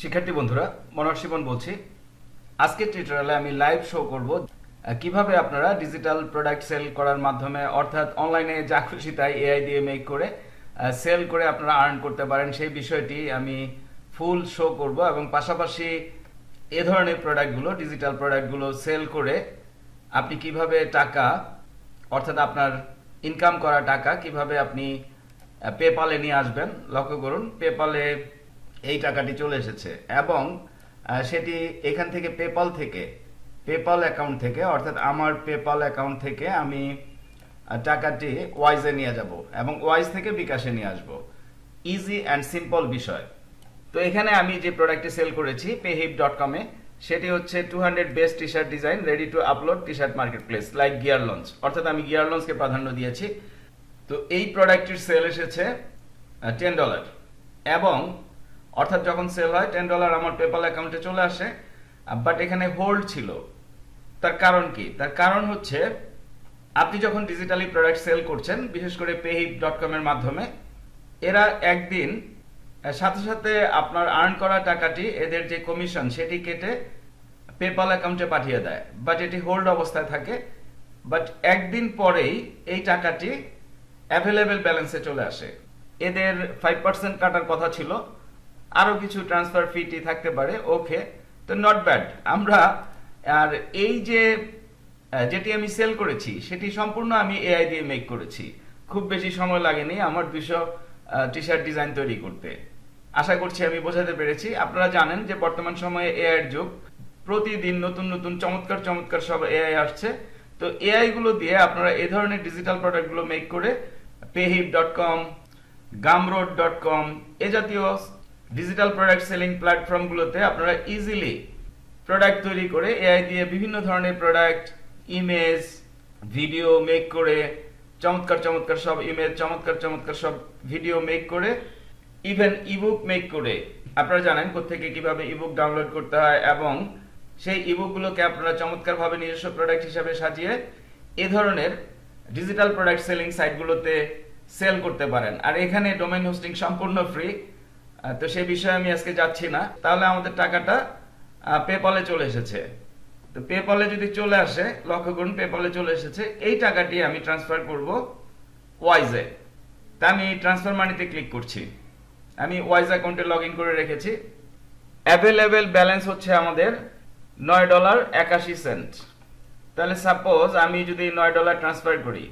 শিক্ষার্থী বন্ধুরা, মনোহর বলছি। আজকের টিউটোরিয়ালে আমি লাইভ শো করব কীভাবে আপনারা ডিজিটাল প্রোডাক্ট সেল করার মাধ্যমে, অর্থাৎ অনলাইনে যা খুশি তাই এআই দিয়ে মেক করে সেল করে আপনারা আর্ন করতে পারেন। সেই বিষয়টি আমি ফুল শো করব এবং পাশাপাশি এ ধরনের প্রোডাক্টগুলো ডিজিটাল প্রোডাক্টগুলো সেল করে আপনি কীভাবে টাকা, অর্থাৎ আপনার ইনকাম করা টাকা কীভাবে আপনি পেপালে নিয়ে আসবেন। লক্ষ্য করুন পেপালে এই টাকাটি চলে এসেছে এবং সেটি এখান থেকে পেপাল থেকে পেপাল অ্যাকাউন্ট থেকে, অর্থাৎ আমার পেপাল অ্যাকাউন্ট থেকে আমি টাকাটি ওয়াইজে নিয়ে যাব এবং ওয়াইজ থেকে বিকাশে নিয়ে আসব। ইজি অ্যান্ড সিম্পল বিষয়। তো এখানে আমি যে প্রোডাক্টটি সেল করেছি পেহিপ ডট কমে সেটি হচ্ছে two hundred best T shirt design ready to upload T shirt marketplace like GearLaunch অর্থাৎ আমি গিয়ার লঞ্চকে প্রাধান্য দিয়েছি। তো এই প্রোডাক্টটির সেল এসেছে টেন ডলার এবং অর্থাৎ যখন সেল হয় টেন ডলার আমার পেপাল অ্যাকাউন্টে চলে আসে বাট এখানে হোল্ড ছিল। তার কারণ কি? তার কারণ হচ্ছে, আপনি যখন ডিজিটালি প্রোডাক্ট সেল করছেন, বিশেষ করে পেহিপ ডট কম এর মাধ্যমে, এরা একদিন সাথে সাথে আপনার আর্ন করা টাকাটি, এদের যে কমিশন সেটি কেটে পেপাল অ্যাকাউন্টে পাঠিয়ে দেয়। বাট এটি হোল্ড অবস্থায় থাকে। বাট একদিন পরেই এই টাকাটি অ্যাভেলেবেল ব্যালেন্সে চলে আসে। এদের ফাইভ পার্সেন্ট কাটার কথা ছিল। আরও কিছু ট্রান্সফার ফিটি থাকতে পারে ওকে তো নট ব্যাড আমরা, আর এই যে যেটি আমি সেল করেছি, সেটি সম্পূর্ণ আমি এআই দিয়ে মেক করেছি। খুব বেশি সময় লাগেনি আমার দুশো টি শার্ট ডিজাইন তৈরি করতে। আশা করছি আমি বোঝাতে পেরেছি। আপনারা জানেন যে বর্তমান সময়ে এআই এর যুগ। প্রতিদিন নতুন নতুন, চমৎকার চমৎকার সব এআই আসছে। তো এআই গুলো দিয়ে আপনারা এই ধরনের ডিজিটাল প্রোডাক্টগুলো মেক করে পেহিপ ডট কম গামরোড ডট কম এ জাতীয় ডিজিটাল প্রোডাক্ট সেলিং প্ল্যাটফর্মগুলোতে আপনারা ইজিলি প্রোডাক্ট তৈরি করে এআই দিয়ে বিভিন্ন ধরনের প্রোডাক্ট ইমেজ ভিডিও মেক করে, চমৎকার চমৎকার সব ইমেজ চমৎকার চমৎকার সব ভিডিও মেক করে ইভেন ইবুক মেক করে। আপনারা জানেন কোথেকে কীভাবে ইবুক ডাউনলোড করতে হয় এবং সেই ইবুকগুলোকে আপনারা চমৎকারভাবে নিজস্ব প্রোডাক্ট হিসাবে সাজিয়ে এ ধরনের ডিজিটাল প্রোডাক্ট সেলিং সাইটগুলোতে সেল করতে পারেন। আর এখানে ডোমেন হোস্টিং সম্পূর্ণ ফ্রি তো সেই বিষয়ে আমি আজকে যাচ্ছি না। তাহলে আমাদের টাকাটা পেপলে চলে এসেছে। তো পেপলে যদি চলে আসে, লক্ষ্য করুন পেপলে চলে এসেছে। এই টাকাটি আমি ট্রান্সফার করব ওয়াইজে তা আমি ট্রান্সফার মানিতে ক্লিক করছি। আমি ওয়াইজ অ্যাকাউন্টে লগ ইন করে রেখেছি। অ্যাভেলেবেল ব্যালেন্স হচ্ছে আমাদের নয় ডলার একাশি সেন্ট। তাহলে সাপোজ আমি যদি নয় ডলার ট্রান্সফার করি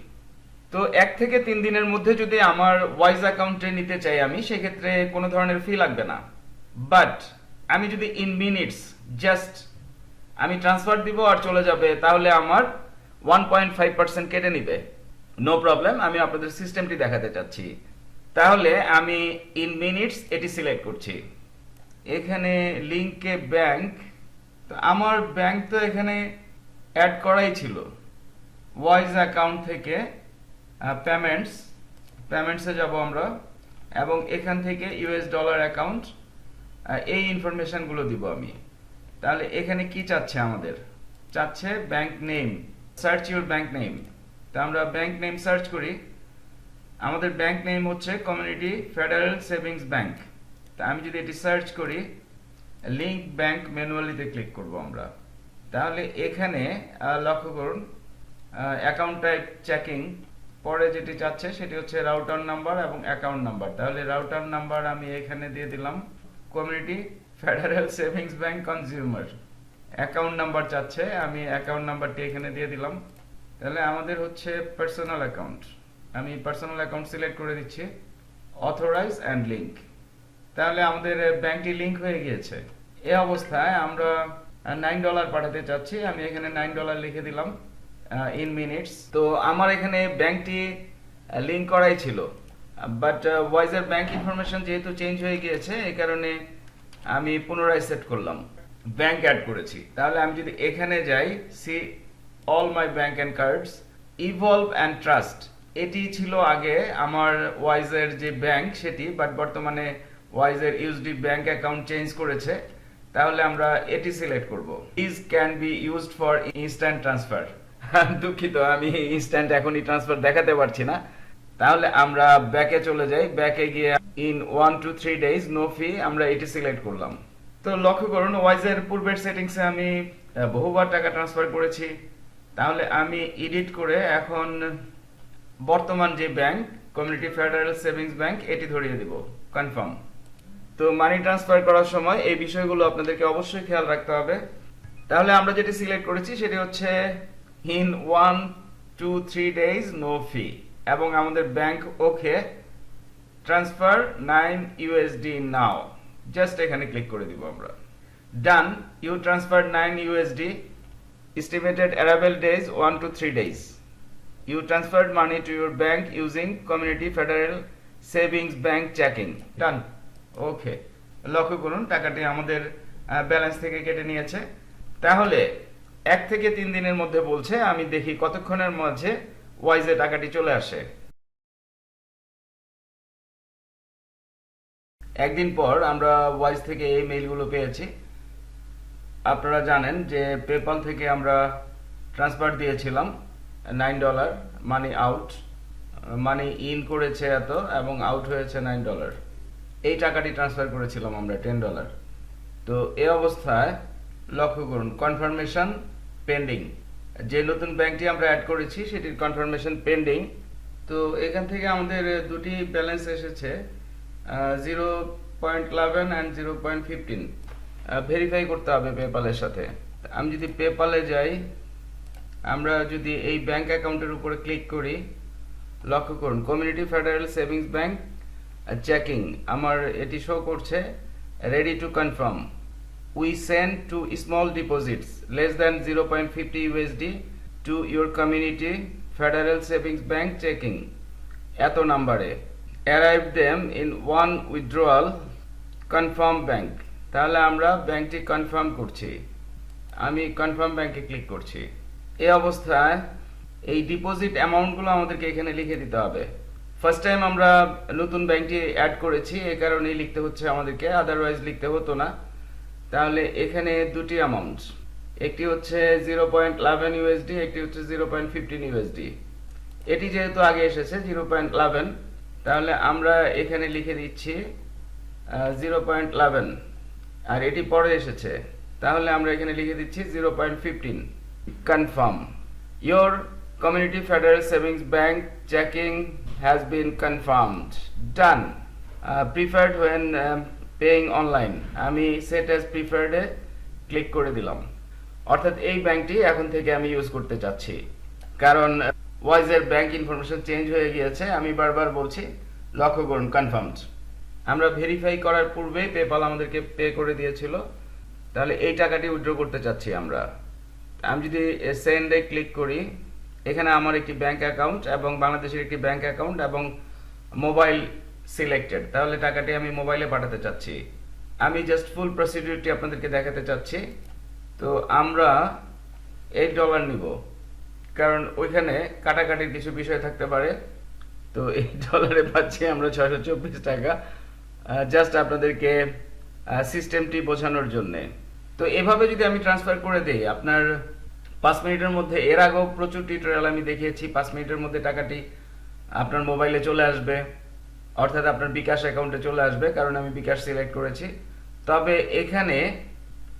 তো এক থেকে তিন দিনের মধ্যে যদি আমার ওয়াইজ অ্যাকাউন্টে নিতে চাই আমি, সেক্ষেত্রে কোনো ধরনের ফি লাগবে না। বাট আমি যদি ইন মিনিটস জাস্ট আমি ট্রান্সফার দিব আর চলে যাবে, তাহলে আমার ওয়ান পয়েন্ট ফাইভ পার্সেন্ট কেটে নিবে। নো প্রবলেম আমি আপনাদের সিস্টেমটি দেখাতে চাচ্ছি। তাহলে আমি ইন মিনিটস এটি সিলেক্ট করছি। এখানে লিঙ্কে ব্যাংক তো আমার ব্যাংক তো এখানে অ্যাড করাই ছিল। ওয়াইজ অ্যাকাউন্ট থেকে পেমেন্টস পেমেন্টসে যাব আমরা, এবং এখান থেকে ইউএস ডলার অ্যাকাউন্ট এই ইনফরমেশনগুলো দিব আমি। তাহলে এখানে কি চাচ্ছে আমাদের? চাচ্ছে bank name search your bank name তা আমরা ব্যাংক নেম সার্চ করি। আমাদের ব্যাংক নেম হচ্ছে কমিউনিটি ফেডারেল সেভিংস ব্যাংক তা আমি যদি এটি সার্চ করি লিঙ্ক ব্যাংক ম্যানুয়ালিতে ক্লিক করব আমরা। তাহলে এখানে লক্ষ্য করুন অ্যাকাউন্ট টাইপ চেকিং পরে যেটি চাচ্ছে সেটি হচ্ছে রাউটার নাম্বার এবং অ্যাকাউন্ট নাম্বার তাহলে রাউটার নাম্বার আমি এখানে দিয়ে দিলাম। Community Federal Savings Bank consumer account number চাচ্ছে, আমি অ্যাকাউন্ট নাম্বারটি এখানে দিয়ে দিলাম। তাহলে আমাদের হচ্ছে পার্সোনাল অ্যাকাউন্ট আমি পার্সোনাল অ্যাকাউন্ট সিলেক্ট করে দিচ্ছি। অথরাইজ অ্যান্ড লিঙ্ক তাহলে আমাদের ব্যাংকটি লিঙ্ক হয়ে গিয়েছে। এ অবস্থায় আমরা নাইন ডলার পাঠাতে চাচ্ছি। আমি এখানে নাইন ডলার লিখে দিলাম। ইন মিনিটস তো আমার এখানে ব্যাংকটি লিংক করাই ছিল। বাট ওয়াইজার ব্যাংক ইনফরমেশন যেহেতু চেঞ্জ হয়ে গিয়েছে, এই কারণে আমি পুনরায় সেট করলাম। ব্যাংক অ্যাড করেছি। তাহলে আমি যদি এখানে যাই see all my bank and cards Evolve and Trust এটি ছিল আগে আমার ওয়াইজের যে ব্যাংক সেটি বাট বর্তমানে ওয়াইজের ইউএসডি ব্যাংক অ্যাকাউন্ট চেঞ্জ করেছে। তাহলে আমরা এটি সিলেক্ট করব। Is can be used for instant transfer দুঃখিত, আমি ইনস্ট্যান্ট এখনই ট্রান্সফার দেখাতে পারছি না। তাহলে আমরা ব্যাকে চলে যাই। ব্যাকে গিয়ে in one two three days no fee আমরা এটি সিলেক্ট করলাম। তো লক্ষ্য করুন ওয়াইজের পূর্বের সেটিংসে আমি বহুবার টাকা ট্রান্সফার করেছি। তাহলে আমি এডিট করে এখন বর্তমান যে bank Community Federal Savings Bank এটি ধরিয়ে দিব। কনফার্ম তো মানি ট্রান্সফার করার সময় এই বিষয়গুলো আপনাদেরকে অবশ্যই খেয়াল রাখতে হবে। তাহলে আমরা যেটি সিলেক্ট করেছি, সেটি হচ্ছে in one two three days no fee এবং আমাদের bank okay transfer nine USD now just এখানে ক্লিক করে দিব আমরা। Done you transfer nine USD estimated arrival days 1 to 3 days. You transferred money to your bank using community federal savings bank checking. Done. Okay লক্ষ্য করুন, টাকাটি আমাদের balance থেকে কেটে নিয়েছে। তাহলে এক থেকে তিন দিনের মধ্যে বলছে, আমি দেখি কতক্ষণের মাঝে ওয়াইজে টাকাটি চলে আসে। একদিন পর আমরা ওয়াইজ থেকে এই মেইলগুলো পেয়েছি। আপনারা জানেন যে পেপাল থেকে আমরা ট্রান্সফার দিয়েছিলাম, nine dollar, money out, money in করেছে এত এবং আউট হয়েছে নাইন ডলার। এই টাকাটি ট্রান্সফার করেছিলাম আমরা, টেন ডলার। তো এই অবস্থায় লক্ষ্য করুন, কনফার্মেশন পেন্ডিং যে নতুন ব্যাংকটি আমরা অ্যাড করেছি, সেটির কনফার্মেশন পেন্ডিং তো এখান থেকে আমাদের দুটি ব্যালেন্স এসেছে zero point eleven and zero point fifteen verify করতে হবে পেপালের সাথে। আমি যদি পেপালে যাই, আমরা যদি এই ব্যাংক অ্যাকাউন্টের উপরে ক্লিক করি, লক্ষ্য করুন Community Federal Savings Bank checking আমার এটি শো করছে ready to confirm two small deposits less than zero point fifty USD to your Community Federal Savings Bank checking এত নাম্বারে। Arrive them in one withdrawal confirm bank তাহলে আমরা ব্যাংকটি confirm করছি। আমি কনফার্ম ব্যাংকে ক্লিক করছি। এই অবস্থায় এই ডিপোজিট অ্যামাউন্টগুলো আমাদেরকে এখানে লিখে দিতে হবে। ফার্স্ট টাইম আমরা নতুন ব্যাংকটি অ্যাড করেছি, এই কারণেই লিখতে হচ্ছে আমাদেরকে আদারওয়াইজ লিখতে হতো না। তাহলে এখানে দুটি অ্যামাউন্ট একটি হচ্ছে জিরো পয়েন্ট ইলেভেন ইউএসডি একটি হচ্ছে জিরো পয়েন্ট ফিফটিন ইউএসডি এটি যেহেতু আগে এসেছে জিরো পয়েন্ট ইলেভেন তাহলে আমরা এখানে লিখে দিচ্ছি জিরো পয়েন্ট ইলেভেন আর এটি পরে এসেছে, তাহলে আমরা এখানে লিখে দিচ্ছি zero point fifteen confirm your Community Federal Savings Bank checking has been confirmed done preferred when paying online আমি সেট অ্যাজ প্রিফার্ডে ক্লিক করে দিলাম। অর্থাৎ এই ব্যাংকটি এখন থেকে আমি ইউজ করতে চাচ্ছি। কারণ ওয়াইজের ব্যাংক ইনফরমেশন চেঞ্জ হয়ে গিয়েছে। আমি বারবার বলছি, লক্ষ্য করুন কনফার্মড আমরা ভেরিফাই করার পূর্বেই পেপাল আমাদেরকে পে করে দিয়েছিল। তাহলে এই টাকাটি উইথড্র করতে চাচ্ছি আমরা। আমি যদি সেন্ডে ক্লিক করি, এখানে আমার একটি ব্যাংক অ্যাকাউন্ট এবং বাংলাদেশের একটি ব্যাংক অ্যাকাউন্ট এবং মোবাইল সিলেক্টেড তাহলে টাকাটি আমি মোবাইলে পাঠাতে চাচ্ছি। আমি জাস্ট ফুল প্রসিডিউরটি আপনাদেরকে দেখাতে চাচ্ছি। তো আমরা এইট ডলার নিব। কারণ ওইখানে কাটাকাটির কিছু বিষয় থাকতে পারে। তো এই ডলারে পাচ্ছি আমরা ছয়শো চব্বিশ টাকা। জাস্ট আপনাদেরকে সিস্টেমটি বোঝানোর জন্যে। তো এভাবে যদি আমি ট্রান্সফার করে দিই, আপনার পাঁচ মিনিটের মধ্যে, এর আগেও প্রচুর টিউটোরিয়াল আমি দেখিয়েছি। পাঁচ মিনিটের মধ্যে টাকাটি আপনার মোবাইলে চলে আসবে। অর্থাৎ আপনার বিকাশ অ্যাকাউন্টে চলে আসবে, কারণ আমি বিকাশ সিলেক্ট করেছি। তবে এখানে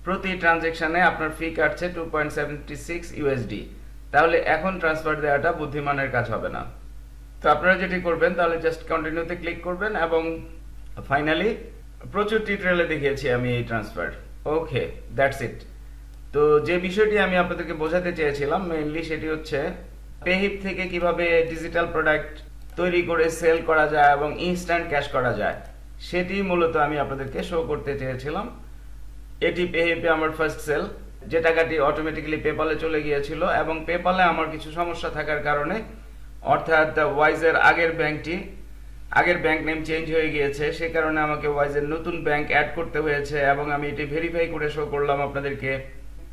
প্রতি ট্রানজেকশনে আপনার ফি কাটছে two point seventy six USD তাহলে এখন ট্রান্সফার দেওয়াটা বুদ্ধিমানের কাজ হবে না। তো আপনারা যেটি করবেন, তাহলে জাস্ট কন্টিনিউতে ক্লিক করবেন এবং ফাইনালি প্রচুর টিউটোরিয়ালে দেখিয়েছি আমি এই ট্রান্সফার ওকে দ্যাটস ইট তো যে বিষয়টি আমি আপনাদেরকে বোঝাতে চেয়েছিলাম মেইনলি সেটি হচ্ছে পেহিপ থেকে কীভাবে ডিজিটাল প্রোডাক্ট তৈরি করে সেল করা যায় এবং ইনস্ট্যান্ট ক্যাশ করা যায়। সেটি মূলত আমি আপনাদেরকে শো করতে চেয়েছিলাম। এটি পেহিপে আমার ফার্স্ট সেল যে টাকাটি অটোমেটিক্যালি পেপালে চলে গিয়েছিল এবং পেপালে আমার কিছু সমস্যা থাকার কারণে, অর্থাৎ ওয়াইজের আগের ব্যাংকটি, আগের ব্যাংক নেম চেঞ্জ হয়ে গিয়েছে, সে কারণে আমাকে ওয়াইজের নতুন ব্যাংক অ্যাড করতে হয়েছে এবং আমি এটি ভেরিফাই করে শো করলাম আপনাদেরকে।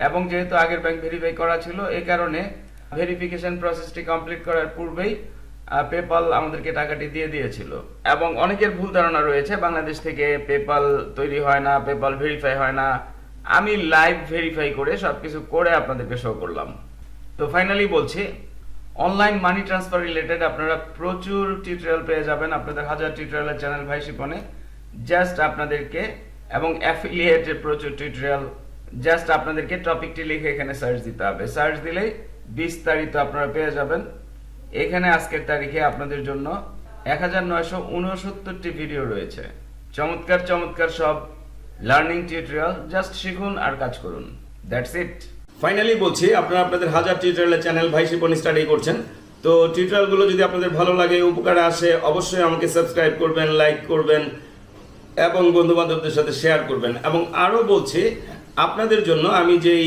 এবং যেহেতু আগের ব্যাংক ভেরিফাই করা ছিল এই কারণে ভেরিফিকেশন প্রসেসটি কমপ্লিট করার পূর্বেই পেপাল আমাদেরকে টাকাটি দিয়ে দিয়েছিল। এবং অনেকের ভুল ধারণা রয়েছে, বাংলাদেশ থেকে পেপাল তৈরি হয় না পেপাল ভেরিফাই হয় না। আমি লাইভ ভেরিফাই করে সবকিছু করে আপনাদেরকে শো করলাম। তো ফাইনালি বলছি অনলাইন মানি ট্রান্সফার রিলেটেড আপনারা প্রচুর টিউটোরিয়াল পেয়ে যাবেন। আপনাদের হাজার টিউটোরিয়ালের চ্যানেল ভাই শিপনে। জাস্ট আপনাদেরকে এবং অ্যাফিলিয়েটের প্রচুর টিউটোরিয়াল জাস্ট আপনাদেরকে টপিকটি লিখে এখানে সার্চ দিতে হবে। সার্চ দিলেই বিস্তারিত আপনারা পেয়ে যাবেন। এখানে আজকের তারিখে আপনাদের জন্য এক হাজার নয়শো উনসত্তরটি ভিডিও রয়েছে। চমৎকার চমৎকার সব লার্নিং টিউটোরিয়াল জাস্ট শিখুন আর কাজ করুন। দ্যাটস ইট ফাইনালি বলছি, আপনারা আপনাদের হাজার টিউটোরিয়ালের চ্যানেল ভাই শিপন স্টাডি করছেন। তো টিউটোরিয়ালগুলো যদি আপনাদের ভালো লাগে, উপকারে আসে, অবশ্যই আমাকে সাবস্ক্রাইব করবেন লাইক করবেন, এবং বন্ধু বান্ধবদের সাথে শেয়ার করবেন। এবং আরও বলছি, আপনাদের জন্য আমি যেই